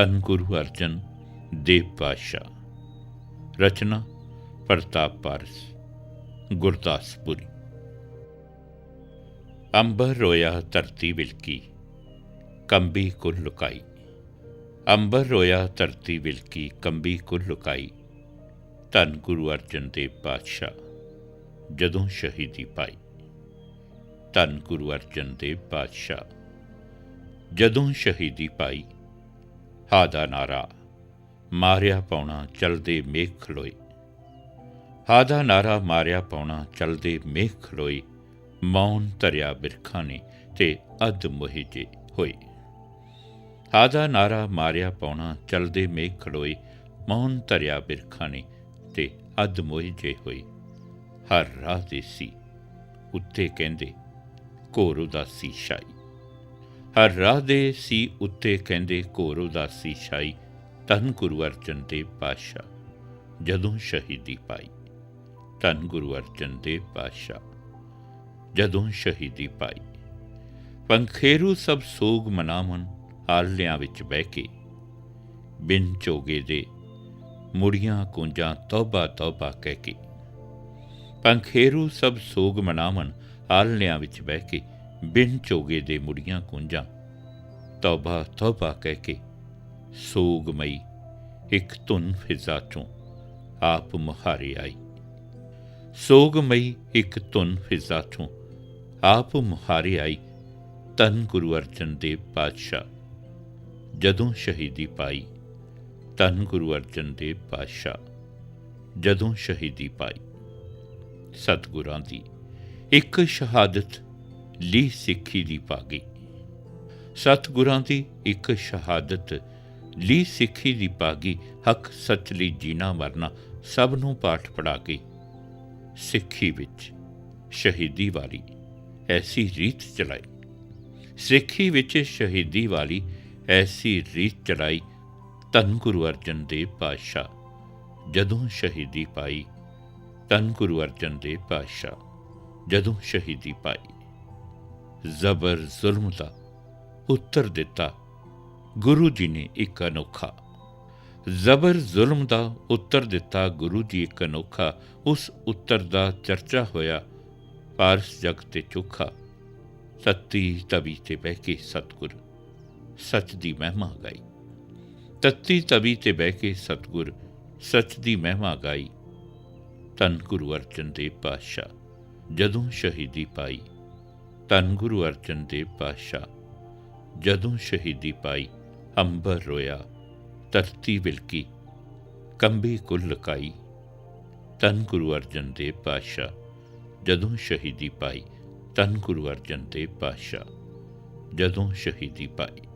ਧੰਨ ਗੁਰੂ ਅਰਜਨ ਦੇਵ ਪਾਤਸ਼ਾਹ। ਰਚਨਾ ਪ੍ਰਤਾਪ ਪਾਰਸ, ਗੁਰਦਾਸਪੁਰੀ। ਅੰਬਰ ਰੋਇਆ ਧਰਤੀ ਵਿਲਕੀ, ਕੰਬੀ ਕੁਲ ਲੁਕਾਈ। ਅੰਬਰ ਰੋਇਆ ਧਰਤੀ ਵਿਲਕੀ, ਕੰਬੀ ਕੁਲ ਲੁਕਾਈ। ਧੰਨ ਗੁਰੂ ਅਰਜਨ ਦੇਵ ਪਾਤਸ਼ਾਹ, ਜਦੋਂ ਸ਼ਹੀਦੀ ਪਾਈ। ਧੰਨ ਗੁਰੂ ਅਰਜਨ ਦੇਵ ਪਾਤਸ਼ਾਹ, ਜਦੋਂ ਸ਼ਹੀਦੀ ਪਾਈ। ਹਾ ਦਾ ਨਾਰਾ ਮਾਰਿਆ ਪਾਉਣਾ ਚਲਦੇ ਮੇਘ ਖਲੋਈ। ਹਾ ਦਾ ਨਾਰਾ ਮਾਰਿਆ ਪਾਉਣਾ ਚਲਦੇ ਮੇਘ ਖਲੋਈ। ਮੌਨ ਧਰਿਆ ਬਿਰਖਾਂ ਨੇ ਤੇ ਅਧ ਮੋਹਿਜੇ ਹੋਏ ਹਾ ਦਾ ਨਾਰਾ ਮਾਰਿਆ ਪਾਉਣਾ ਚਲਦੇ ਮੇਘ ਖਲੋਈ। ਮੌਨ ਧਰਿਆ ਬਿਰਖਾਂ ਨੇ ਤੇ ਅਧ ਮੋਹਿਜੇ ਹੋਏ ਹਰ ਰਾਹ ਦੇ ਸੀ, ਉੱਤੇ ਕਹਿੰਦੇ, ਘੋਰ ਉਦਾਸੀ ਛਾਈ। ਹਰ ਰਾਹ ਦੇ ਸੀ ਉੱਤੇ ਕਹਿੰਦੇ ਘੋਰ ਉਦਾਸੀ ਛਾਈ, ਧੰਨ ਗੁਰੂ ਅਰਜਨ ਦੇਵ ਪਾਤਸ਼ਾਹ, ਜਦੋਂ ਸ਼ਹੀਦੀ ਪਾਈ। ਧੰਨ ਗੁਰੂ ਅਰਜਨ ਦੇਵ ਪਾਤਸ਼ਾਹ, ਜਦੋਂ ਸ਼ਹੀਦੀ ਪਾਈ। ਪੰਖੇਰੂ ਸਭ ਸੋਗ ਮਨਾਵਨ ਹਾਲਿਆਂ ਵਿੱਚ ਬਹਿ ਕੇ, ਬਿਨ ਚੋਗੇ ਦੇ ਮੁੜੀਆਂ ਕੁੰਜਾਂ ਤੌਬਾ ਤੌਬਾ ਕਹਿ ਕੇ। ਪੰਖੇਰੂ ਸਭ ਸੋਗ ਮਨਾਵਨ ਆਲਣਿਆਂ ਵਿੱਚ ਬਹਿ ਕੇ ਬਿਨ ਚੋਗੇ ਦੇ ਮੁੜੀਆਂ ਕੁੰਜਾਂ ਤੌਬਾ ਤੌਬਾ ਕਹਿ ਕੇ ਸੋਗਮਈ ਇੱਕ ਧੁਨ ਫਿਜ਼ਾ ਚੋਂ ਆਪ ਮੁਹਾਰੇ ਆਈ। ਸੋਗਮਈ ਇੱਕ ਧੁਨ ਫਿਜ਼ਾ ਚੋਂ ਆਪ ਮੁਹਾਰੇ ਆਈ ਤਨ ਗੁਰੂ ਅਰਜਨ ਦੇਵ ਪਾਤਸ਼ਾਹ। ਜਦੋਂ ਸ਼ਹੀਦੀ ਪਾਈ ਤਨ ਗੁਰੂ ਅਰਜਨ ਦੇਵ ਪਾਤਸ਼ਾਹ, ਜਦੋਂ ਸ਼ਹੀਦੀ ਪਾਈ ਸਤਿਗੁਰਾਂ ਦੀ ਇੱਕ ਸ਼ਹਾਦਤ ਲੀਹ ਸਿੱਖੀ ਦੀ ਪਾਗੀ ਸਤਿਗੁਰਾਂ ਦੀ ਇੱਕ ਸ਼ਹਾਦਤ ਲੀ ਸਿੱਖੀ ਦੀ ਪਾਗੀ ਹੱਕ ਸੱਚ ਲਈ ਜੀਣਾ ਮਰਨਾ ਸਭ ਨੂੰ ਪਾਠ ਪੜਾ ਕੇ ਸਿੱਖੀ ਵਿੱਚ ਸ਼ਹੀਦੀ ਵਾਲੀ ਐਸੀ ਰੀਤ ਚਲਾਈ। ਸਿੱਖੀ ਵਿੱਚ ਸ਼ਹੀਦੀ ਵਾਲੀ ਐਸੀ ਰੀਤ ਚਲਾਈ, ਧੰਨ ਗੁਰੂ ਅਰਜਨ ਦੇਵ ਪਾਤਸ਼ਾਹ ਜਦੋਂ ਸ਼ਹੀਦੀ ਪਾਈ, ਧੰਨ ਗੁਰੂ ਅਰਜਨ ਦੇਵ ਪਾਤਸ਼ਾਹ ਜਦੋਂ ਸ਼ਹੀਦੀ ਪਾਈ। ਜ਼ਬਰ ਜ਼ੁਲਮ ਦਾ ਉੱਤਰ ਦਿੱਤਾ। ਗੁਰੂ ਜੀ ਨੇ ਇੱਕ ਅਨੋਖਾ ਜ਼ਬਰ ਜ਼ੁਲਮ ਦਾ ਉੱਤਰ ਦਿੱਤਾ। ਗੁਰੂ ਜੀ ਇੱਕ ਅਨੋਖਾ ਉਸ ਉੱਤਰ ਦਾ ਚਰਚਾ ਹੋਇਆ। ਪਾਰਸ ਜਗ ਤੇ ਚੋਖਾ ਸੱਤੀ ਤਵੀ ਤੇ ਬਹਿ ਕੇ ਸਤਗੁਰ, ਸੱਚ ਦੀ ਮਹਿਮਾ ਗਾਈ। ਤੱਤੀ ਤਵੀ ਤੇ ਬਹਿ ਕੇ ਸਤਗੁਰ, ਸੱਚ ਦੀ ਮਹਿਮਾ ਗਾਈ। ਧੰਨ ਗੁਰੂ ਅਰਜਨ ਦੇਵ ਪਾਤਸ਼ਾਹ, ਜਦੋਂ ਸ਼ਹੀਦੀ ਪਾਈ। ਧੰਨ ਗੁਰੂ ਅਰਜਨ ਦੇਵ ਪਾਤਸ਼ਾਹ, ਜਦੋਂ ਸ਼ਹੀਦੀ ਪਾਈ, ਅੰਬਰ ਰੋਇਆ, ਧਰਤੀ ਵਿਲਕੀ, ਕੰਬੀ ਕੁੱਲ ਲਕਾਈ। ਧੰਨ ਗੁਰੂ ਅਰਜਨ ਦੇਵ ਪਾਤਸ਼ਾਹ, ਜਦੋਂ ਸ਼ਹੀਦੀ ਪਾਈ ਧੰਨ ਗੁਰੂ ਅਰਜਨ ਦੇਵ ਪਾਤਸ਼ਾਹ, ਜਦੋਂ ਸ਼ਹੀਦੀ ਪਾਈ।